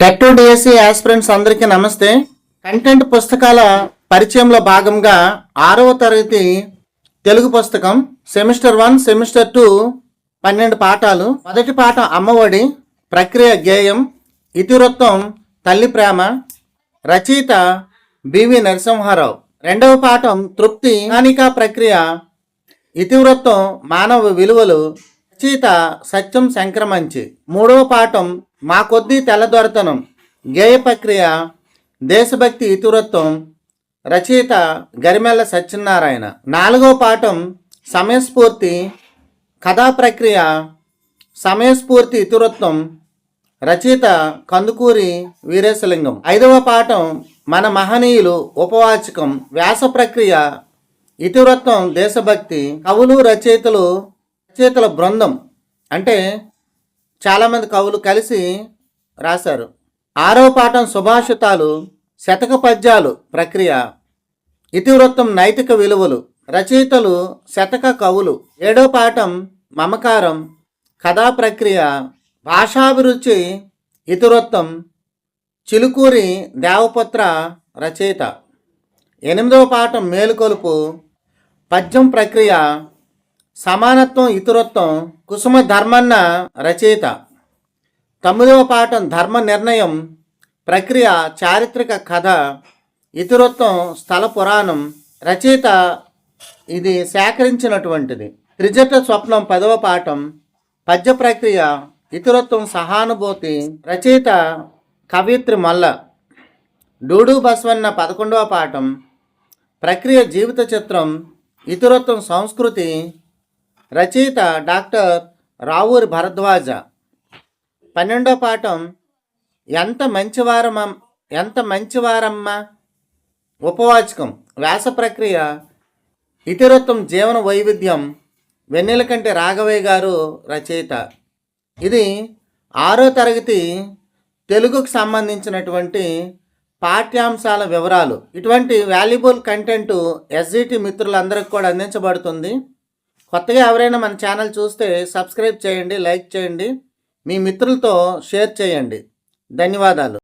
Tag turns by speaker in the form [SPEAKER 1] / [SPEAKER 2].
[SPEAKER 1] TET DSC aspirants అందరికీ నమస్తే. Content పుస్తకాల పరిచయంలో భాగంగా ఆరవ తరగతి తెలుగు పుస్తకం సెమిస్టర్ వన్ సెమిస్టర్ టూ పన్నెండు పాఠాలు. మొదటి పాఠం అమ్మఒడి ప్రక్రియ గేయం ఇతివృత్తం తల్లి ప్రేమ రచయిత బివి నరసింహారావు. రెండవ పాఠం తృప్తి హానికా ప్రక్రియ ఇతివృత్తం మానవ విలువలు రచయిత సత్యం సంక్రమంచి మూడవ పాఠం మా కొద్దీ తెల్లదొరతనం. గేయ ప్రక్రియ దేశభక్తి ఇతివృత్తం. రచయిత గరిమెల్ల సత్యనారాయణ. నాలుగవ పాఠం సమయస్ఫూర్తి. కథా ప్రక్రియ సమయస్ఫూర్తి ఇతివృత్తం. రచయిత కందుకూరి వీరేశలింగం. ఐదవ పాఠం మన మహనీయులు ఉపవాచకం. వ్యాస ప్రక్రియ ఇతివృత్తం దేశభక్తి. కవులు రచయితలు రచయితల బృందం అంటే చాలామంది కవులు కలిసి రాశారు. ఆరవ పాఠం సుభాషితాలు శతక పద్యాలు ప్రక్రియ ఇతివృత్తం నైతిక విలువలు రచయితలు శతక కవులు. ఏడో పాఠం మమకారం కథా ప్రక్రియ భాషాభిరుచి ఇతివృత్తం చిలుకూరి దేవపుత్ర రచయిత. ఎనిమిదవ పాఠం మేలుకొలుపు పద్యం ప్రక్రియ సమానత్వం ఇతరత్వం కుసుమ ధర్మన్న రచయిత. తొమ్మిదవ పాఠం ధర్మ నిర్ణయం ప్రక్రియ చారిత్రక కథ ఇతరత్వం స్థల పురాణం. రచయిత ఇది సేకరించినటువంటిది. త్రిజట స్వప్నం పదవ పాఠం పద్య ప్రక్రియ ఇతరత్వం సహానుభూతి. రచయిత కవిత్రి మల్ల. డూడు బసవన్న పదకొండవ పాఠం ప్రక్రియ జీవిత చిత్రం ఇతరత్వం సంస్కృతి రచయిత డాక్టర్ రావూరి భరద్వాజ. పన్నెండో పాఠం ఎంత మంచివారమ్మ ఎంత మంచివారమ్మా? ఉపవాచకం. వ్యాస ప్రక్రియ. ఇతిరత్వం జీవన వైవిధ్యం. వెన్నెలకంటి రాఘవయ్య గారు రచయిత. ఇది ఆరో తరగతి తెలుగుకు సంబంధించినటువంటి పాఠ్యాంశాల వివరాలు. ఇటువంటి వాల్యుబుల్ కంటెంట్ ఎస్జిటి మిత్రులందరికీ కూడా అందించబడుతుంది. కొత్తగా ఎవరైనా మన ఛానల్ చూస్తే సబ్స్క్రైబ్ చేయండి లైక్ చేయండి. మీ మిత్రులతో షేర్ చేయండి. ధన్యవాదాలు.